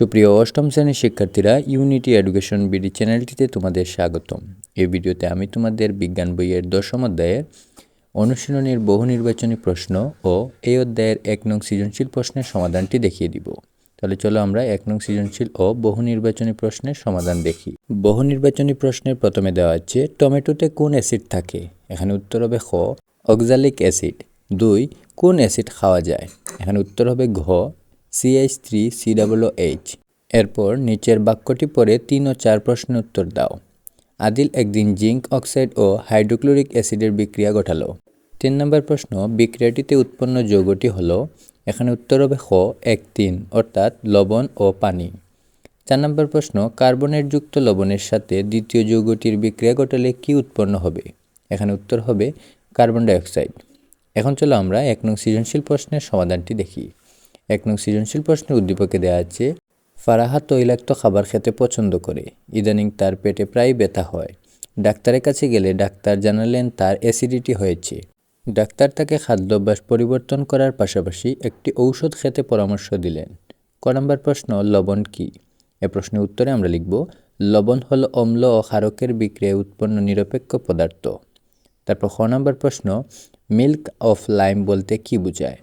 সুপ্রিয় অষ্টম শ্রেণির শিক্ষার্থীরা ইউনিটি এডুকেশন বিডি চ্যানেলটিতে তোমাদের স্বাগতম। এই ভিডিওতে আমি তোমাদের বিজ্ঞান বইয়ের দশম অধ্যায়ের অনুশীলনের বহু নির্বাচনী প্রশ্ন ও এই অধ্যায়ের এক নং সৃজনশীল প্রশ্নের সমাধানটি দেখিয়ে দিব। তাহলে চলো আমরা এক নং সৃজনশীল ও বহু নির্বাচনী প্রশ্নের সমাধান দেখি। বহু নির্বাচনী প্রশ্নের প্রথমে দেওয়া আছে টমেটোতে কোন অ্যাসিড থাকে? এখানে উত্তর হবে খ, অক্সালিক অ্যাসিড। দুই, কোন অ্যাসিড খাওয়া যায়? এখানে উত্তর হবে ঘ CH three C double H এরপর নিচের বাক্যটি পড়ে তিন ও চার প্রশ্নের উত্তর দাও। আদিল একদিন জিঙ্ক অক্সাইড ও হাইড্রোক্লোরিক অ্যাসিডের বিক্রিয়া ঘটালো। তিন নম্বর প্রশ্ন, বিক্রিয়াটিতে উৎপন্ন যৌগটি হলো, এখানে উত্তর হবে খ এক তিন, অর্থাৎ লবণ ও পানি। চার নম্বর প্রশ্ন, কার্বনের যুক্ত লবণের সাথে দ্বিতীয় যৌগটির বিক্রিয়া ঘটালে কি উৎপন্ন হবে? এখানে উত্তর হবে কার্বন ডাইঅক্সাইড। এখন চলো আমরা এক নং সৃজনশীল প্রশ্নের সমাধানটি দেখি। এক নং সৃজনশীল প্রশ্নের উদ্দীপকে দেওয়া আছে, ফারাহা তৈলাক্ত খাবার খেতে পছন্দ করে। ইদানিং তার পেটে প্রায় ব্যথা হয়। ডাক্তারের কাছে গেলে ডাক্তার জানালেন তার অ্যাসিডিটি হয়েছে। ডাক্তার তাকে খাদ্যাভ্যাস পরিবর্তন করার পাশাপাশি একটি ঔষধ খেতে পরামর্শ দিলেন। ক নম্বর প্রশ্ন, লবণ কি? এ প্রশ্নের উত্তরে আমরা লিখব, লবণ হল অম্ল ও ক্ষারকের বিক্রিয়ায় উৎপন্ন নিরপেক্ষ পদার্থ। তারপর খ নম্বর প্রশ্ন, মিল্ক অফ লাইম বলতে কি বোঝায়?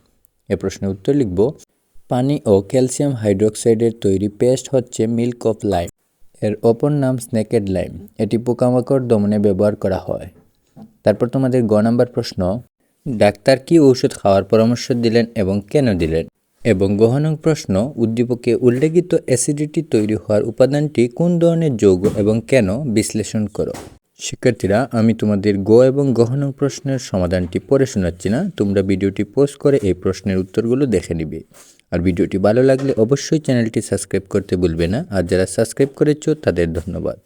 এ প্রশ্নের উত্তর লিখব পানি ও ক্যালসিয়াম হাইড্রোক্সাইডের তৈরি পেস্ট হচ্ছে মিল্ক অফ লাইম। এর অপর নাম স্নেকেড লাইম। এটি পোকামাকড় দমনে ব্যবহার করা হয়। তারপর তোমাদের গ নাম্বার প্রশ্ন। ডাক্তার কি ঔষধ খাওয়ার পরামর্শ দিলেন এবং কেন দিলেন? এবং গহনং প্রশ্ন, উদ্দীপকে উল্লেখিত অ্যাসিডিটি তৈরি হওয়ার উপাদানটি কোন ধরনের যৌগ এবং কেন বিশ্লেষণ করো। শিক্ষার্থীরা, আমি তোমাদের গ এবং গহনং প্রশ্নের সমাধানটি পরে শোনাচ্ছি না। তোমরা ভিডিওটি পোস্ট করে এই প্রশ্নের উত্তরগুলো দেখে নিবে। আর ভিডিওটি ভালো লাগলে অবশ্যই চ্যানেলটি সাবস্ক্রাইব করতে ভুলবে না। আর যারা সাবস্ক্রাইব করেছ, তাদের ধন্যবাদ।